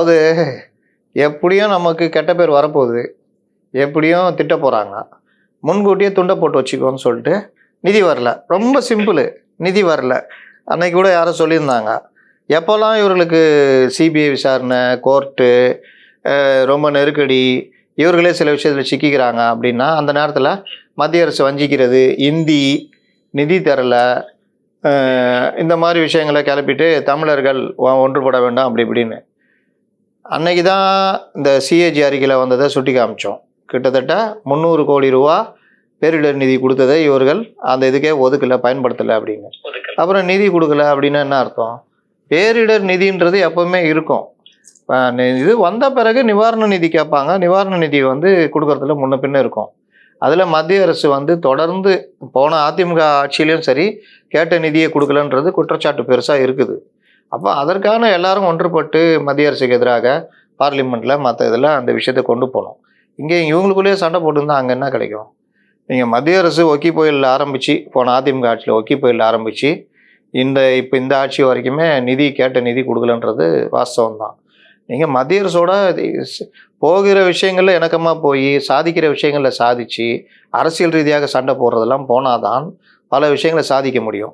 அதாவது எப்படியும் நமக்கு கெட்ட பேர் வரப்போகுது. எப்படியும் திட்ட போகிறாங்க முன்கூட்டியே துண்டை போட்டு வச்சுக்கோன்னு சொல்லிட்டு நிதி வரல. ரொம்ப சிம்பிள். நிதி வரல. அன்னைக்கு கூட யாரோ சொல்லியிருந்தாங்க. எப்போல்லாம் இவர்களுக்கு சிபிஐ விசாரணை கோர்ட்டு ரொம்ப நெருக்கடி இவர்களே சில விஷயத்தில் சிக்கிக்கிறாங்க அப்படின்னா அந்த நேரத்தில் மத்திய அரசு வஞ்சிக்கிறது இந்தி நிதி தரல இந்த மாதிரி விஷயங்களை கிளப்பிட்டு தமிழர்கள் ஒன்றுபட வேண்டாம் அப்படி இப்படின்னு. அன்னைக்கு தான் இந்த சிஏஜி அறிக்கையில் வந்ததை சுட்டி காமிச்சோம். கிட்டத்தட்ட முந்நூறு கோடி ரூபா பேரிடர் நிதி கொடுத்ததை இவர்கள் அந்த இதுக்கே ஒதுக்கலை பயன்படுத்தலை அப்படின்னு. அப்புறம் நிதி கொடுக்கல அப்படின்னா என்ன அர்த்தம்? பேரிடர் நிதின்றது எப்பவுமே இருக்கும். இது வந்த பிறகு நிவாரண நிதி கேட்பாங்க. நிவாரண நிதி வந்து கொடுக்கறதுல முன்ன பின்ன இருக்கும். அதில் மத்திய அரசு வந்து தொடர்ந்து போன அதிமுக ஆட்சியிலையும் சரி கேட்ட நிதியை கொடுக்கலன்றது குற்றச்சாட்டு பெருசாக இருக்குது. அப்போ அதற்கான எல்லாரும் ஒன்றுபட்டு மத்திய அரசுக்கு எதிராக பார்லிமெண்ட்டில் மற்ற இதில் அந்த விஷயத்தை கொண்டு போகணும் இங்கே இவங்களுக்குள்ளேயே சண்டை போட்டுருந்தா அங்கே என்ன கிடைக்கும்? நீங்கள் மத்திய அரசு ஒக்கி புயலில் ஆரம்பித்து போன அதிமுக ஆட்சியில் ஒக்கி புயலில் ஆரம்பித்து இந்த இப்போ இந்த ஆட்சி வரைக்குமே நிதி கேட்ட நிதி கொடுக்கலன்றது வாஸ்தவம் தான் நீங்கள் மத்திய அரசோட இது போகிற விஷயங்களில் இணக்கமாக போய் சாதிக்கிற விஷயங்களில் சாதிச்சு அரசியல் ரீதியாக சண்டை போடுறதெல்லாம் போனாதான் பல விஷயங்களை சாதிக்க முடியும்.